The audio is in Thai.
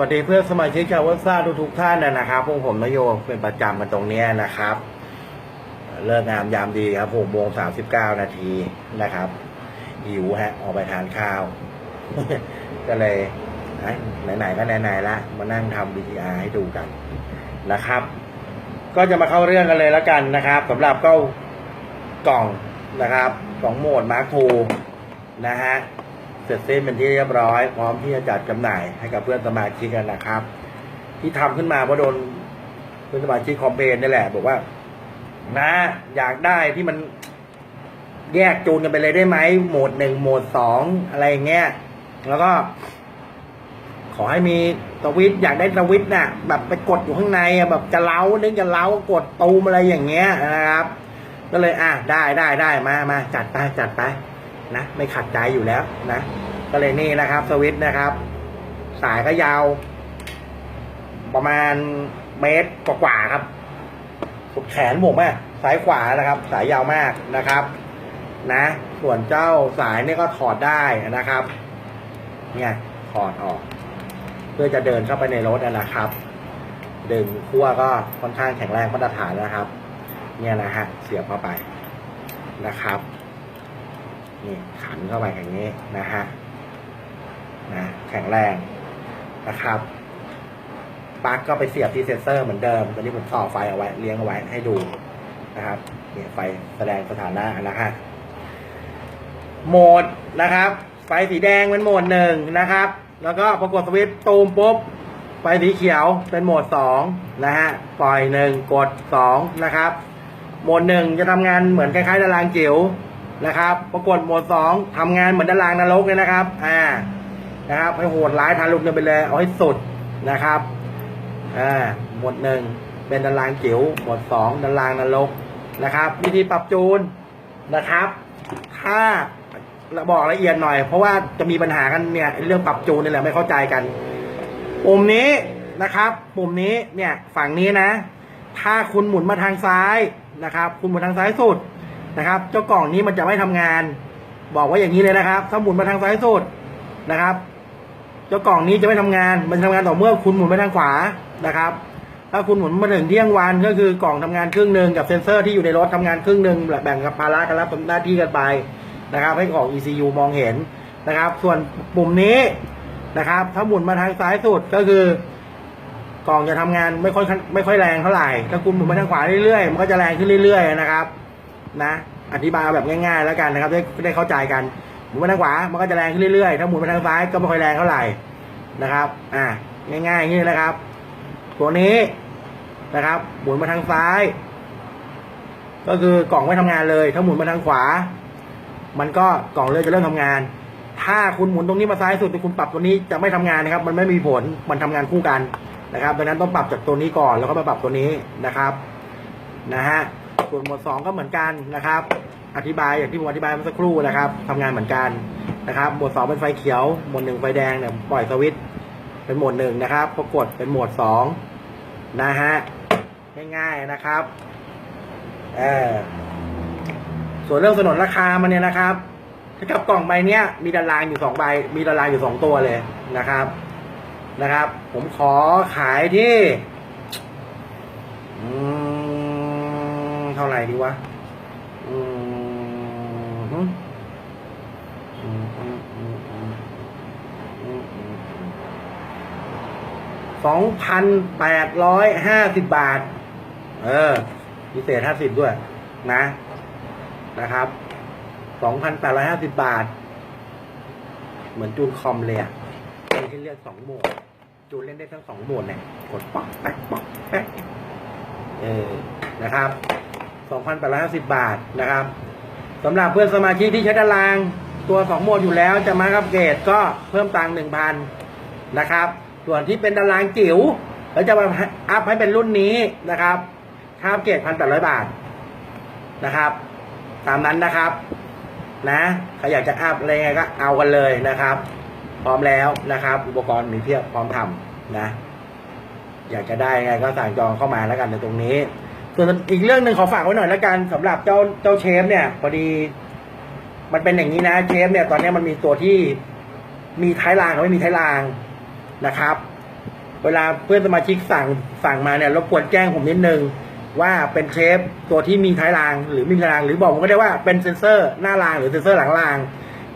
วัสดีเพื่อนสมาชิกชาวเวัดซ่าทุกๆท่านนะครับพวกผมนโยเป็นประจำกันตรงนี้นะครับ เลิกงามยามดีครับหกโมงสามสิบเก้านาทีนะครับหิวฮะออกไปทานข้าว ก็เลยไหนๆก็ไหนๆละมานั่งทำ VTR ให้ดูกันนะครับ ก็จะมาเข้าเรื่องกันเลยแล้วกันนะครับสำหรับก็กล่องนะครับกล่องโหมดมาร์คทูนะฮะ เสร็จสิ้นเป็นที่เรียบร้อย พร้อมที่จะจัดจำหน่ายให้กับเพื่อนสมาชิกกันนะครับ ที่ทำขึ้นมาเพราะโดนเพื่อนสมาชิกคอมเพลนนี่แหละ บอกว่า นะ อยากได้ที่มันแยกจูนกันไปเลยได้ไหมโหมดหนึ่งโหมดสองอะไรอย่างเงี้ยแล้วก็ ขอให้มีสวิตช์อยากได้สวิตช์น่ะ แบบไปกดอยู่ข้างในอะแบบจะเล้านึกจะเล้ากดตูมอะไรอย่างเงี้ยนะครับ ก็เลยอะได้ได้ได้มามาจัดไปจัดไป นะ ไม่ขัดใจอยู่แล้วนะ ก็เลยนี่นะครับ สวิตช์นะครับ สายก็ยาว ประมาณเมตรกว่าๆครับสุดแขนผมอะสายขวานะครับ สายยาวมากนะครับ นะ ส่วนเจ้าสายนี่ก็ถอดได้นะครับ เนี่ยถอดออก เพื่อจะเดินเข้าไปในรถนะครับดึงขั้วก็ค่อนข้างแข็งแรงมาตรฐานนะครับ เนี่ยนะฮะเสียบเข้าไปนะครับ นี่ขันเข้าไปอย่างนี้นะฮะนะแข็งแรงนะครับปลั๊กก็ไปเสียบที่เซนเซอร์เหมือนเดิมตอนนี้ผมต่อไฟเอาไว้เลี้ยงเอาไว้ให้ดูนะครับเนี่ยไฟแสดงสถานะนะฮะโหมดนะครับ ไฟสีแดงเป็นโหมดหนึ่งนะครับ แล้วก็พอกดสวิตช์ตูมปุ๊บไฟสีเขียวเป็นโหมดสองนะฮะปล่อยหนึ่งกดสองนะครับ โหมดหนึ่งจะทำงานเหมือนคล้ายๆดารางจิ๋ว นะครับปรากฏโหมวดสองทำงานเหมือนดารางนรกเลยนะครับ อ่า นะครับให้โหดร้ายทารุณกันไปเลยเอาให้สุดนะครับ อ่า หมวดหนึ่งเป็นดารางจิ๋วหมวดสองดารางนรกนะครับ วิธีปรับจูนนะครับ ถ้าบอกละเอียดหน่อย เพราะว่าจะมีปัญหากันเนี่ยเรื่องปรับจูนนี่แหละไม่เข้าใจกันปุ่มนี้นะครับ ปุ่มนี้เนี่ยฝั่งนี้นะ ถ้าคุณหมุนมาทางซ้ายนะครับ คุณหมุนทางซ้ายสุด นะครับ เจ้ากล่องนี้มันจะไม่ทำงาน บอกว่าอย่างนี้เลยนะครับ ถ้าหมุนมาทางซ้ายสุดนะครับ เจ้ากล่องนี้จะไม่ทำงาน มันทำงานต่อเมื่อคุณหมุนไปทางขวานะครับ ถ้าคุณหมุนมาถึงเที่ยงวันก็คือกล่องทำงานครึ่งหนึ่งกับเซ็นเซอร์ที่อยู่ในรถทำงานครึ่งหนึ่งแบ่งกับภาระกันรับหน้าที่กันไปนะครับ ให้กล่อง ECU มองเห็นนะครับ ส่วนปุ่มนี้นะครับ ถ้าหมุนมาทางซ้ายสุดก็คือกล่องจะทำงานไม่ค่อยไม่ค่อยแรงเท่าไหร่ ถ้าคุณหมุนไปทางขวาเรื่อยๆ มันก็จะแรงขึ้นเรื่อยๆนะครับ นะ อธิบายเอาแบบง่ายๆแล้วกันนะครับได้ได้เข้าใจกันหมุนไปทางขวามันก็จะแรงขึ้นเรื่อยๆถ้าหมุนไปทางซ้ายก็ไม่ค่อยแรงเท่าไหร่นะครับ อ่าง่ายๆอย่างนี้นะครับ ตัวนี้นะครับ หมุนมาทางซ้าย ก็คือกล่องไม่ทำงานเลย ถ้าหมุนมาทางขวา มันก็กล่องเลยจะเริ่มทำงาน ถ้าคุณหมุนตรงนี้มาซ้ายสุดแต่คุณปรับตัวนี้จะไม่ทำงานนะครับ มันไม่มีผลมันทำงานคู่กันนะครับดังนั้นต้องปรับจากตัวนี้ก่อนแล้วก็มาปรับตัวนี้นะครับ นะฮะ ส่วนหมวดสองก็เหมือนกันนะครับ อธิบายอย่างที่ผมอธิบายเมื่อสักครู่นะครับทำงานเหมือนกันนะครับ หมวดสองเป็นไฟเขียว หมวดหนึ่งไฟแดงเนี่ยปล่อยสวิตช์เป็นโหมดหนึ่งนะครับปรากฏเป็นโหมดสองนะฮะง่ายๆนะครับเออส่วนเรื่องสนนราคามันเนี่ยนะครับถ้ากับกล่องใบเนี้ยมีดารางอยู่สองใบ มีดารางอยู่สองตัวเลยนะครับนะครับ ผมขอขายที่ อืม ดีวะอืมอืมอืมอืมอืมอืมอืมสองพันแปดร้อยห้าสิบบาท เออ พิเศษห้าสิบด้วย นะ นะครับสองพันแปดร้อยห้าสิบบาท เหมือนจูนคอมเลยอะมีให้เลือกสองโหมด จูนเล่นได้ทั้งสองโหมดเนี่ยกดป๊อกแป๊กปอกแป๊กเออ นะครับ สองพันแปดร้อยห้าสิบาทนะครับสำหรับเพื่อนสมาชิกที่ใช้ตารางตัวสองโหมดอยู่แล้วจะมาอัปเกรดก็เพิ่มตังค์หนึ่งพันนะครับ ส่วนที่เป็นตารางจิ๋วแล้วจะมาอัพให้เป็นรุ่นนี้นะครับค่าอัปเกรดพันแปดร้อยบาทนะครับ ตามนั้นนะครับ นะใครอยากจะอัพอะไรไงก็เอากันเลยนะครับ พร้อมแล้วนะครับ อุปกรณ์มีเพียบพร้อมทำนะอยากจะได้ไงก็สั่งจองเข้ามาแล้วกันในตรงนี้ ส่วนอีกเรื่องหนึ่งขอฝากไว้หน่อยล้วกันสำหรับเจ้าเจ้าเชฟเนี่ยพอดี มันเป็นอย่างนี้นะเชฟเนี่ยตอนนี้มันมีตัวที่มีท้ายรางกับไม่มีท้ายรางนะครับ เวลาเพื่อนสมาชิกสั่งสั่งมาเนี่ยรบกวนแจ้งผมนิดนึงว่าเป็นเทปตัวที่มีท้ายราง หรือไม่มีท้ายราง หรือบอกผมก็ได้ว่าเป็นเซนเซอร์หน้ารางหรือเซนเซอร์หลังราง